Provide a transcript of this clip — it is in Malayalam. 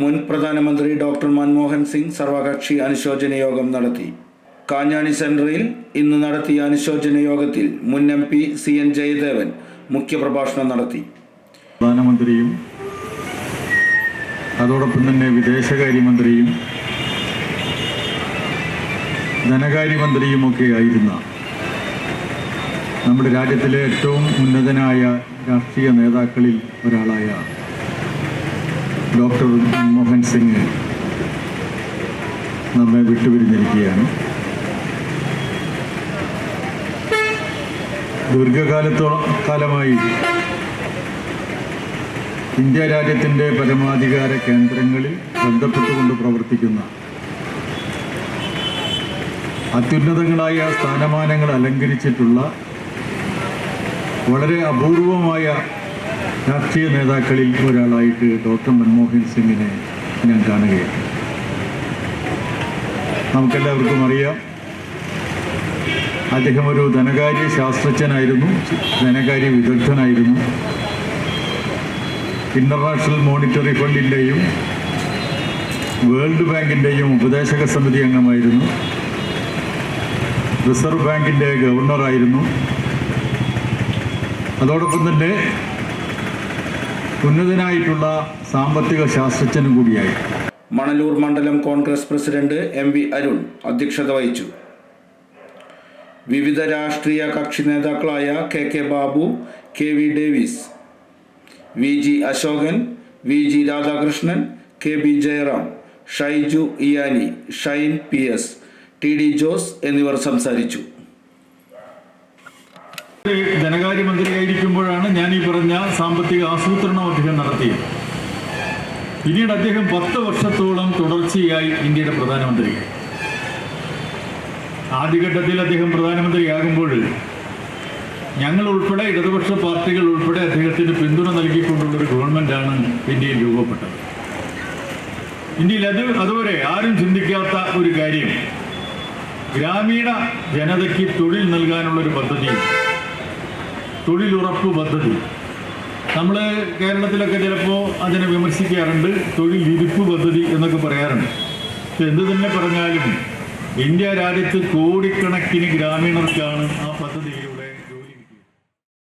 മുൻ പ്രധാനമന്ത്രി ഡോക്ടർ മൻമോഹൻ സിംഗ് സർവകക്ഷി അനുശോചന യോഗം നടത്തി. കാഞ്ഞാണി സെൻട്രയിൽ ഇന്ന് നടത്തിയ അനുശോചന യോഗത്തിൽ മുൻ M P C N Jayadevan മുഖ്യപ്രഭാഷണം നടത്തി. പ്രധാനമന്ത്രിയും അതോടൊപ്പം തന്നെ വിദേശകാര്യമന്ത്രിയും ധനകാര്യമന്ത്രിയുമൊക്കെ ആയിരുന്ന നമ്മുടെ രാജ്യത്തിലെ ഏറ്റവും ഉന്നതനായ രാഷ്ട്രീയ നേതാക്കളിൽ ഒരാളായ ഡോക്ടർ മോഹൻ സിംഗ് നമ്മെ വിട്ടുപിരിഞ്ഞിരിക്കുകയാണ്. ദീർഘകാലത്തോ കാലമായി ഇന്ത്യ രാജ്യത്തിന്റെ പരമാധികാര കേന്ദ്രങ്ങളിൽ ബന്ധപ്പെട്ടുകൊണ്ട് പ്രവർത്തിക്കുന്ന അത്യുന്നതങ്ങളായ സ്ഥാനമാനങ്ങൾ അലങ്കരിച്ചിട്ടുള്ള വളരെ അപൂർവമായ രാഷ്ട്രീയ നേതാക്കളിൽ ഒരാളായിട്ട് ഡോക്ടർ മൻമോഹൻ സിംഗിനെ ഞാൻ കാണുകയാണ്. നമുക്കെല്ലാവർക്കും അറിയാം അദ്ദേഹം ഒരു ധനകാര്യ ശാസ്ത്രജ്ഞനായിരുന്നു ധനകാര്യ വിദഗ്ധനായിരുന്നു. ഇന്റർനാഷണൽ മോണിറ്ററി ഫണ്ടിന്റെയും വേൾഡ് ബാങ്കിന്റെയും ഉപദേശക സമിതി അംഗമായിരുന്നു. റിസർവ് ബാങ്കിന്റെ ഗവർണറായിരുന്നു. അതോടൊപ്പം തന്നെ ഉന്നതനായിട്ടുള്ള സാമ്പത്തിക ശാസ്ത്രജ്ഞനും കൂടിയായി. മണലൂർ മണ്ഡലം Congress president M V Arun അധ്യക്ഷത വഹിച്ചു. വിവിധ രാഷ്ട്രീയ കക്ഷി നേതാക്കളായ K K Babu K V Davis V G Ashokan V G Radhakrishnan K B Jayaram Shaiju Iyani Shine P S T D Jose എന്നിവർ സംസാരിച്ചു. ധനകാര്യമന്ത്രിയായിരിക്കുമ്പോഴാണ് ഞാൻ ഈ പറഞ്ഞ സാമ്പത്തിക ആസൂത്രണം അദ്ദേഹം നടത്തിയത്. പിന്നീട് അദ്ദേഹം പത്ത് വർഷത്തോളം തുടർച്ചയായി ഇന്ത്യയുടെ പ്രധാനമന്ത്രി. ആദ്യഘട്ടത്തിൽ അദ്ദേഹം പ്രധാനമന്ത്രിയാകുമ്പോൾ ഞങ്ങൾ ഉൾപ്പെടെ ഇടതുപക്ഷ പാർട്ടികൾ ഉൾപ്പെടെ അദ്ദേഹത്തിന് പിന്തുണ നൽകിക്കൊണ്ടുള്ളൊരു ഗവൺമെന്റാണ് ഇന്ത്യയിൽ രൂപപ്പെട്ടത്. ഇന്ത്യയിൽ അത് അതുവരെ ആരും ചിന്തിക്കാത്ത ഒരു കാര്യം. ഗ്രാമീണ ജനതയ്ക്ക് തൊഴിൽ നൽകാനുള്ളൊരു പദ്ധതി തൊഴിലുറപ്പ് പദ്ധതി. നമ്മൾ കേരളത്തിലൊക്കെ ചിലപ്പോൾ അതിനെ വിമർശിക്കാറുണ്ട് തൊഴിലിരിപ്പ് പദ്ധതി എന്നൊക്കെ പറയാറുണ്ട്. എന്ത് തന്നെ പറഞ്ഞാലും ഇന്ത്യ രാജ്യത്ത് കോടിക്കണക്കിന് ഗ്രാമീണർക്കാണ് ആ പദ്ധതിയിലൂടെ